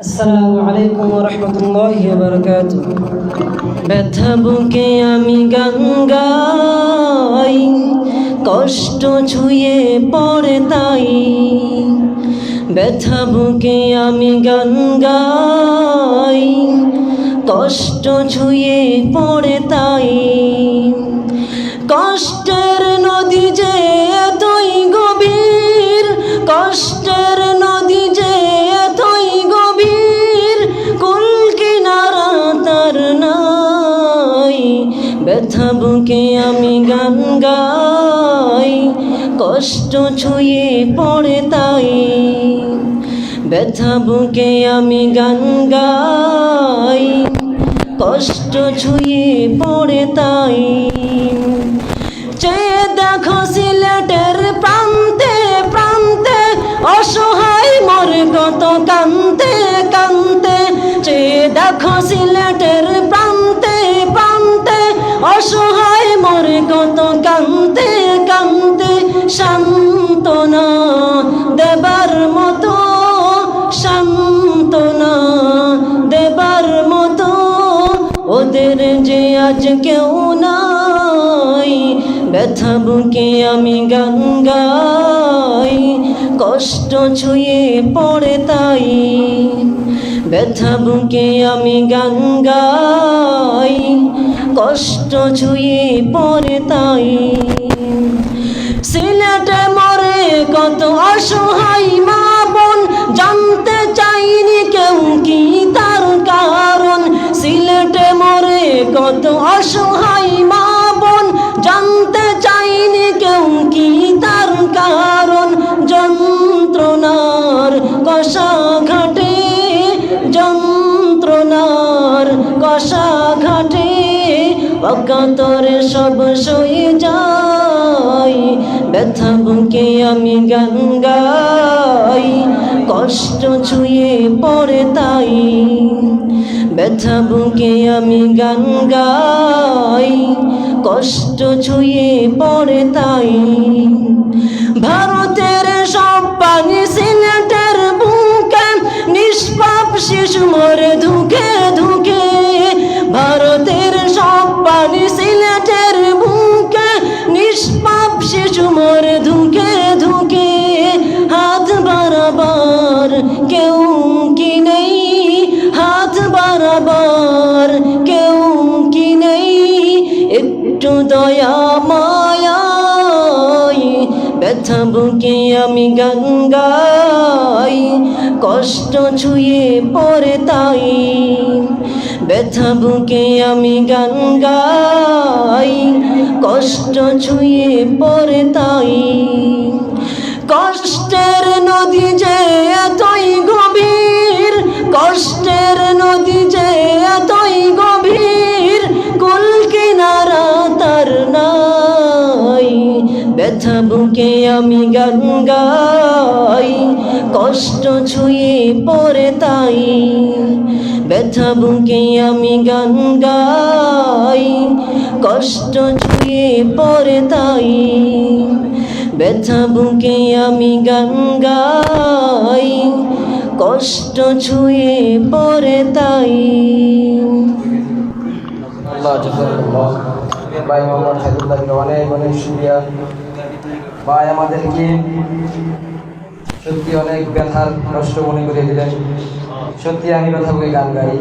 আসসালামু আলাইকুম ব্যথা বুকে আমি গান গাই কষ্ট ছুঁয়ে পড়ে তাই। ব্যথা বুকে আমি গান গাই কষ্ট ছুঁয়ে পড়ে তাই। কষ্টের ব্যথা বুকে আমি গান গাই, কষ্ট ছুঁয়ে পড়ে তাই। ব্যথা বুকে আমি গান গাই, কষ্ট ছুঁয়ে পড়ে তাই। চেয়ে দেখো সিলেটের প্রান্তে প্রান্তে, অসহায় মোর কত কান্তে কান্তে চেয়ে দেখো সিলেটের ওদের যে আজ কেউ নাই, ব্যথা বুকে আমি গান গাই, কষ্ট ছুঁয়ে পড়ে তাই, ব্যথা বুকে আমি গান গাই, কষ্ট ছুঁয়ে পড়ে তাই। সিলেটে মরে কত অসহায় মা কত অসহায় মা বোন, জানতে চাইনি কেউ কি তার কারণ। যন্ত্রণার কষা ঘাটে, যন্ত্রণার কষা ঘাটে, অজ্ঞাতরে সব সয়ে যাই ব্যথা বুকে আমি গান কষ্ট ছুঁয়ে পড়ে তাই ব্যথা বুকে আমি গান গাই, কষ্ট ছুঁয়ে পড়ে তাই। ভারতের সব পানি সিলেটের বুকে, নিষ্পাপ শিশু মরে ধুকে ধুকে বারাবার কেউ কি নেই? একটু দয়া, মায়াই। ব্যথা বুকে আমি গান গাই কষ্ট ছুঁয়ে পড়ে তাই। ব্যথা বুকে আমি গান গাই কষ্ট ছুঁয়ে পড়ে তাই। ব্যথা বুকে আমি গান গাই। কষ্ট ছুঁয়ে পরে তাই। ব্যথা বুকে আমি গান গাই। কষ্ট ছুঁয়ে পরে তাই। ব্যথা বুকে আমি গান গাই। কষ্ট ছুঁয়ে পরে তাই। ভাই মোহাম্মদ হাবিবুল্লাহকে অনেক অনেক শুক্রিয়া। ভাই, আমাদেরকে সত্যি অনেক ব্যথার কষ্ট মনে করে দিলেন। সত্যি আমি কথা বলে গান গাই।